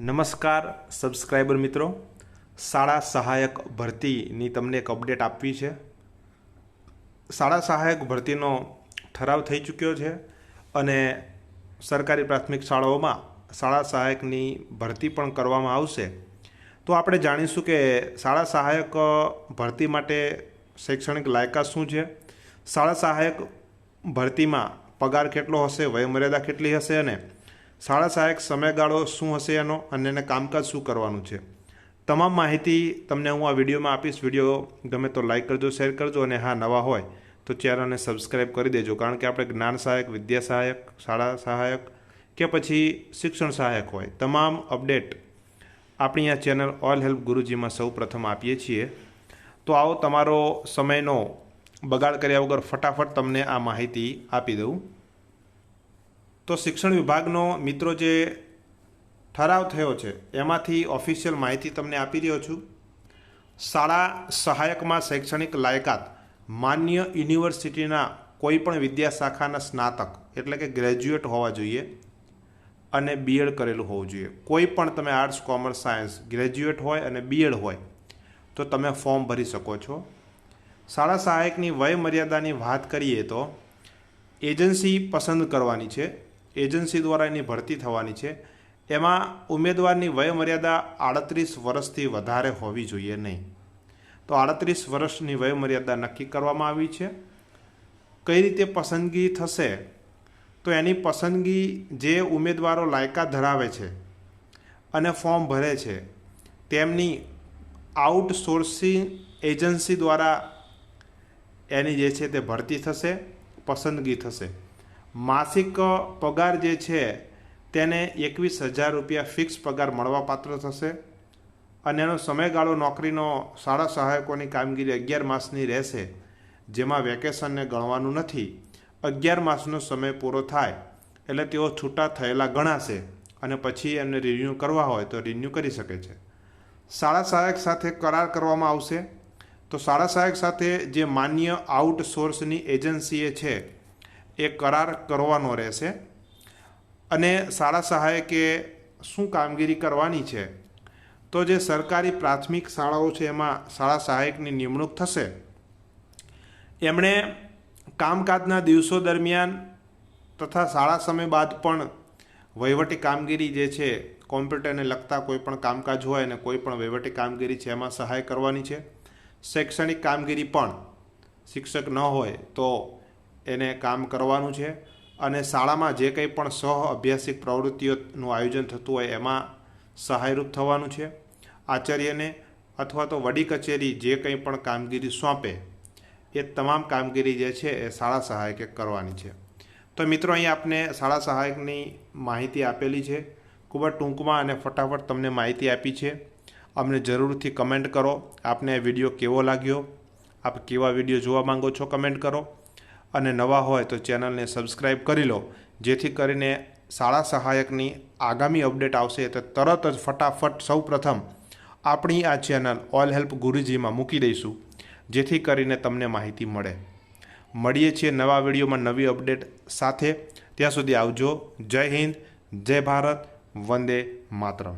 નમસ્કાર સબસ્ક્રાઈબર મિત્રો. શાળા સહાયક ભરતીની તમને એક અપડેટ આપવી છે. શાળા સહાયક ભરતીનો ઠરાવ થઈ ચૂક્યો છે અને સરકારી પ્રાથમિક શાળાઓમાં શાળા સહાયકની ભરતી પણ કરવામાં આવશે. તો આપણે જાણીશું કે શાળા સહાયક ભરતી માટે શૈક્ષણિક લાયકાત શું છે? શાળા સહાયક ભરતીમાં પગાર કેટલો હશે? વયમર્યાદા કેટલી હશે અને શાળા સહાયક સમયગાળો શું હશે એનો અને એને કામકાજ શું કરવાનું છે? તમામ માહિતી તમને હું આ વિડીયોમાં આપીશ. વીડિયો ગમે તો લાઇક કરજો, શેર કરજો અને હા, નવા હોય તો ચેનલને સબસ્ક્રાઈબ કરી દેજો. કારણ કે આપણે જ્ઞાન સહાયક, વિદ્યા સહાયક, શાળા સહાયક કે પછી શિક્ષણ સહાયક હોય, તમામ અપડેટ આપણી આ ચેનલ ઓલ હેલ્પ ગુરુજીમાં સૌ પ્રથમ આપીએ છીએ. તો આવો તમારો સમયનો બગાડ કર્યા વગર ફટાફટ તમને આ માહિતી આપી દઉં. તો શિક્ષણ વિભાગનો મિત્રો જે ઠરાવ થયો છે, એમાંથી ઓફિશિયલ માહિતી તમને આપી રહ્યો છું. શાળા સહાયકમાં શૈક્ષણિક લાયકાત માન્ય યુનિવર્સિટીના કોઈપણ વિદ્યાશાખાના વિદ્યા શાખાના સ્નાતક, એટલે કે ગ્રેજ્યુએટ હોવા જોઈએ અને બીએડ કરેલું હોવું જોઈએ. કોઈ પણ તમે આર્ટ્સ કોમર્સ સાયન્સ ગ્રેજ્યુએટ હોય અને બીએડ હોય, તો તમે ફોર્મ ભરી શકો છો. શાળા સહાયકની વય મર્યાદાની વાત કરીએ તો એજન્સી પસંદ કરવાની છે. એજન્સી દ્વારા એની ભરતી થવાની છે. એમાં ઉમેદવારની વયમર્યાદા આડત્રીસ વર્ષથી વધારે હોવી જોઈએ નહીં. તો આડત્રીસ વર્ષની વયમર્યાદા નક્કી કરવામાં આવી છે. કઈ રીતે પસંદગી થશે? તો એની પસંદગી જે ઉમેદવારો લાયકાત ધરાવે છે અને ફોર્મ ભરે છે, તેમની આઉટસોર્સિંગ એજન્સી દ્વારા એની જે છે તે ભરતી થશે, પસંદગી થશે. માસિક પગાર જે છે, તેને એકવીસ હજાર રૂપિયા ફિક્સ પગાર મળવાપાત્ર થશે અને એનો સમયગાળો નોકરીનો શાળા સહાયકોની કામગીરી અગિયાર માસની રહેશે, જેમાં વેકેશનને ગણવાનું નથી. અગિયાર માસનો સમય પૂરો થાય એટલે તેઓ છૂટા થયેલા ગણાશે અને પછી એમને રિન્યૂ કરવા હોય તો રિન્યૂ કરી શકે છે. શાળા સહાયક સાથે કરાર કરવામાં આવશે. તો શાળા સહાયક સાથે જે માન્ય આઉટસોર્સની એજન્સીએ છે એ કરાર કરવાનો રહેશે. અને શાળા સહાયકે શું કામગીરી કરવાની છે? તો જે સરકારી પ્રાથમિક શાળાઓ છે, એમાં શાળા સહાયકની નિમણૂક થશે. એમણે કામકાજના દિવસો દરમિયાન તથા શાળા સમય બાદ પણ વહીવટી કામગીરી જે છે, કોમ્પ્યુટરને લગતા કોઈ પણ કામકાજ હોય અને કોઈપણ વહીવટી કામગીરી છે, એમાં સહાય કરવાની છે. શૈક્ષણિક કામગીરી પણ શિક્ષક ન હોય તો એને કામ કરવાનું છે અને શાળામાં જે કંઈ પણ સહ અભ્યાસિક પ્રવૃત્તિઓનું આયોજન થતું હોય એમાં સહાયરૂપ થવાનું છે. આચાર્યને અથવા તો વડી કચેરી જે કંઈ પણ કામગીરી સોંપે, એ તમામ કામગીરી જે છે એ શાળા સહાયકે કરવાની છે. તો મિત્રો, અહીં આપને શાળા સહાયકની માહિતી આપેલી છે. ખૂબ જ ટૂંકમાં અને ફટાફટ તમને માહિતી આપી છે. અમને જરૂરથી કમેન્ટ કરો. આપને વીડિયો કેવો લાગ્યો? આપ કેવા વીડિયો જોવા માંગો છો? કમેન્ટ કરો. અને નવા હોય તો ચેનલને સબસ્ક્રાઈબ કરી લો. જેથી કરીને શાળા સહાયકની આગામી અપડેટ આવશે તો તરત જ ફટાફટ સૌ પ્રથમ આપણી આ ચેનલ ઓલ હેલ્પ ગુરુજીમાં મૂકી દઈશું, જેથી કરીને તમને માહિતી મળે. મળીએ છીએ નવા વિડીયોમાં નવી અપડેટ સાથે. ત્યાં સુધી આવજો. જય હિન્દ, જય ભારત, વંદે માતરમ.